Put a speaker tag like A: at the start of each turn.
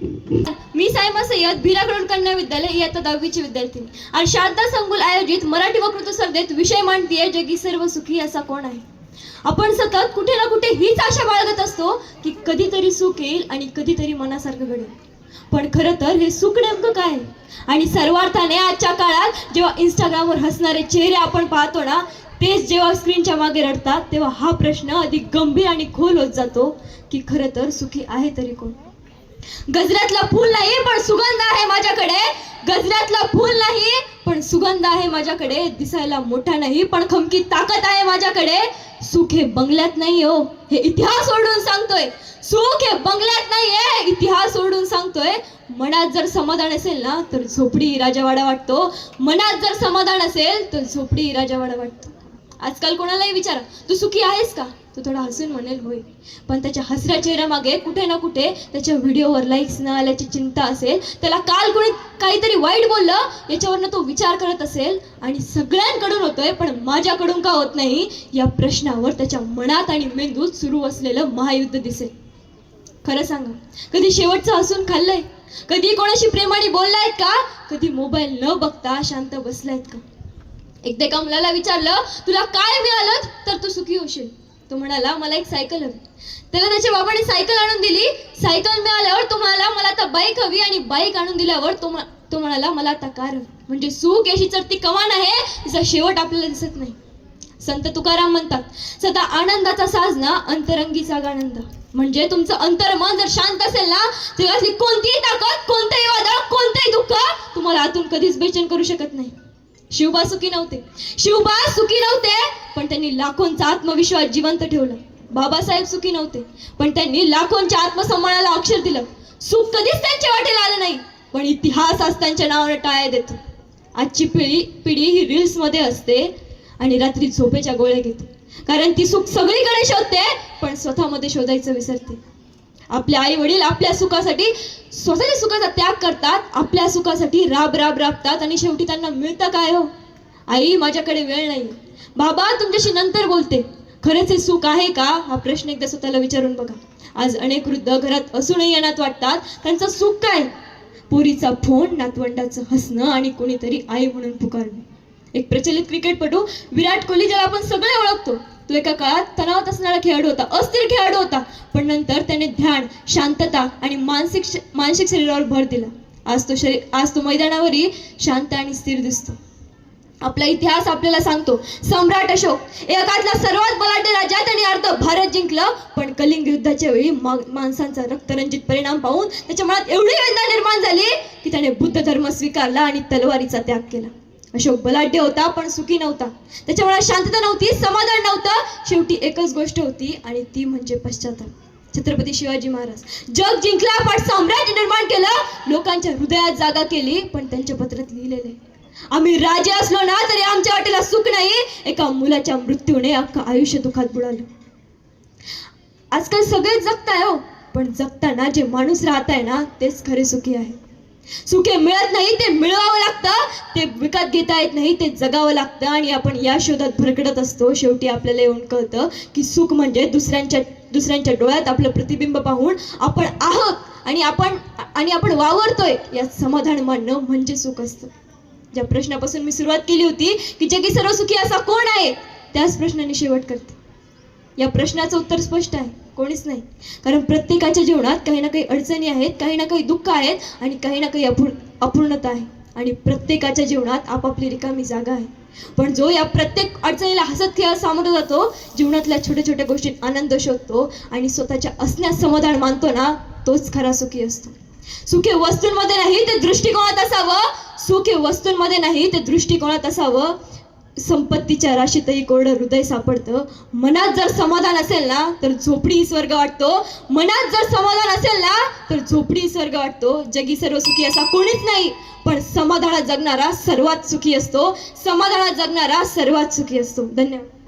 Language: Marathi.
A: मी सायमा सय्यद भिरागरोड कन्या विद्यालय इयत्ता दहावीची विद्यार्थिनी आणि शारदा संकुल आयोजित मराठी वक्तृत्व स्पर्धेत विषय मांडतीये जगी सर्व सुखी असा कोण आहे? आपण सतत कुठे ना कुठे हीच आशा बाळगत असतो की कधीतरी सुख येईल आणि कधीतरी मनासारखं घडेल. पण खरं तर हे सुख नेमकं काय आहे? आणि सर्वार्थाने आजच्या काळात जेव्हा इंस्टाग्रामवर हसणारे चेहरे आपण पाहतो ना तेच जेव्हा स्क्रीनच्या मागे रडतात तेव्हा हा प्रश्न अधिक गंभीर आणि खोल होत जातो की खरं तर सुखी आहे तरी कोण? गजऱ्यातला फूल नाही पण सुगंध आहे माझ्याकडे. गजऱ्यातला फूल नाही पण सुगंध आहे माझ्याकडे. दिसायला मोठा नाही पण खमकी ताकद आहे माझ्याकडे. सुख हे बंगल्यात नाही हो हे इतिहास ओढून सांगतोय. सुख हे बंगल्यात नाहीये इतिहास ओढून सांगतोय. मनात जर समाधान असेल ना तर झोपडी राजावाडा वाटतो. मनात जर समाधान असेल तर झोपडी राजावाडा वाटतो. आजकाल कोणालाही विचारा तू सुखी आहेस का? तो थोडा हसून म्हणेल होय. पण त्याच्या हसऱ्या चेहऱ्यामागे कुठे ना कुठे त्याच्या व्हिडिओवर लाईक्स न आल्याची चिंता असेल त्याला काल कोणी काहीतरी वाईट बोललं याच्यावरनं तो विचार करत असेल आणि सगळ्यांकडून होतोय पण माझ्याकडून का होत नाही या प्रश्नावर त्याच्या मनात आणि मेंदूत सुरू असलेलं महायुद्ध दिसेल. खरं सांगा कधी शेवटचं हसून खाल्लंय? कधी कोणाशी प्रेमाने बोललायत का? कधी मोबाईल न बघता शांत बसलायत का? एकदा एका मुलाला विचारलं तुला काय मिळालं तर तू सुखी होशील? तो म्हणाला मला एक सायकल हवी. त्याला त्याच्या बाबाने सायकल आणून दिली. सायकल मिळाल्यावर तो म्हणाला मला आता बाईक हवी आणि बाईक आणून दिल्यावर तो तो म्हणाला मला आता कार हवी. म्हणजे सुख याची चढती कमान आहे तिचा शेवट आपल्याला दिसत नाही. संत तुकाराम म्हणतात सदा आनंदाचा साजना अंतरंगीचा आनंद म्हणजे तुमचं अंतर्मन जर शांत असेल ना जगातली कोणतीही ताकद कोणतंही वादळ कोणतंही दुःख तुम्हाला आतून कधीच बेचैन करू शकत नाही. शिवबा सुखी नव्हते. शिवबा सुखी नव्हते पण त्यांनी लाखोंचा आत्मविश्वास जिवंत ठेवला. बाबासाहेब सुखी नव्हते पण त्यांनी लाखोंच्या आत्मसन्मानाला अक्षर दिलं. सुख कधीच त्यांच्या वाटेला आलं नाही पण इतिहास आज त्यांच्या नावाने टाळ्या देतो. आजची पिढी पिढी ही रील्समध्ये असते आणि रात्री झोपेच्या गोळ्या घेते. कारण ती सुख सगळीकडे शोधते पण स्वतःमध्ये शोधायचं विसरते. आपले आई वडील आपल्या सुखासाठी स्वतःच्या सुखाचा त्याग करतात आपल्या सुखासाठी राब राब राबतात आणि शेवटी त्यांना मिळतं काय हो? आई माझ्याकडे वेळ नाही. बाबा तुमच्याशी नंतर बोलते. खरंच हे सुख आहे का? हा प्रश्न एकदा स्वतःला विचारून बघा. आज अनेक वृद्ध घरात असूनही अनाथ वाटतात. त्यांचं सुख काय? पोरीचा फोन नातवंडाचं हसणं आणि कोणीतरी आई म्हणून पुकारणे. एक प्रचलित क्रिकेटपटू विराट कोहली ज्याला आपण सगळे ओळखतो. तो एका काळात तणावात असणारा खेळाडू होता अस्थिर खेळाडू होता. पण नंतर त्याने ध्यान शांतता आणि मानसिक मानसिक शरीरावर भर दिला. आज तो शरीर आज तो मैदानावरही शांत आणि स्थिर दिसतो. आपला इतिहास आपल्याला सांगतो सम्राट अशोक एकातला सर्वात बलाढ्य राजा त्यांनी अर्ध भारत जिंकलं पण कलिंग युद्धाच्या वेळी माणसांचा रक्तरंजित परिणाम पाहून त्याच्या मनात एवढी वेदना निर्माण झाली की त्याने बुद्ध धर्म स्वीकारला आणि तलवारीचा त्याग केला. अशोक बलाढ्य होता पण सुखी नव्हता. त्याच्या मनात शांतता नव्हती समाधान नव्हतं. शेवटी एकच गोष्ट होती आणि ती म्हणजे पश्चाताप. छत्रपती शिवाजी महाराज. जग जिंकला पण साम्राज्य निर्माण केलं. लोकांच्या हृदयात जागा केली पण त्यांच्या पत्रात लिहिलेले आम्ही राजे असलो ना तरी आमच्या वाटेला सुख नाही. एका मुलाच्या मृत्यूने अख्खं आयुष्य दुखात बुडालं. आजकाल सगळेच जगताय हो पण जगताना जे माणूस राहत आहे ना तेच खरे सुखी आहे सुखे मिळत नाही ते मिळवावं लागतं ते विकत घेता येत नाही ते जगावं लागतं आणि आपण या शोधात भरकडत असतो. शेवटी आपल्याला येऊन कळतं की सुख म्हणजे दुसऱ्यांच्या दुसऱ्यांच्या डोळ्यात आपलं प्रतिबिंब पाहून आपण आहोत आणि आपण आणि आपण वावरतोय यात समाधान मानणं म्हणजे सुख असतं. ज्या प्रश्नापासून मी सुरुवात केली होती की जगी सर्व सुखी असा कोण आहे त्याच प्रश्नाने शेवट करते. या प्रश्नाचं उत्तर स्पष्ट आहे. कोणीच नाही. कारण प्रत्येकाच्या जीवनात काही ना काही अडचणी आहेत काही ना काही दुःख आहेत आणि काही ना काही अपूर्ण अपूर्णता आहे. आणि प्रत्येकाच्या जीवनात आपापली रिकामी जागा आहे. पण जो या प्रत्येक अडचणीला हसत खेळत सामोरं जातो जीवनातल्या छोट्या छोट्या गोष्टीत आनंद शोधतो आणि स्वतःच्या असण्यास समाधान मानतो ना तोच खरा सुखी असतो. सुखे वस्तूंमध्ये नाही ते दृष्टिकोनात असावं. सुखे वस्तूंमध्ये नाही ते दृष्टिकोनात असावं. संपत्तीच्या राशीतही कोरडं हृदय सापडतं. मनात जर समाधान असेल ना तर झोपडी स्वर्ग वाटतो. मनात जर समाधान असेल ना तर झोपडी स्वर्ग वाटतो. जगी सर्व सुखी असा कोणीच नाही. पण समाधानात जगणारा सर्वात सुखी असतो. समाधानात जगणारा सर्वात सुखी असतो. धन्यवाद.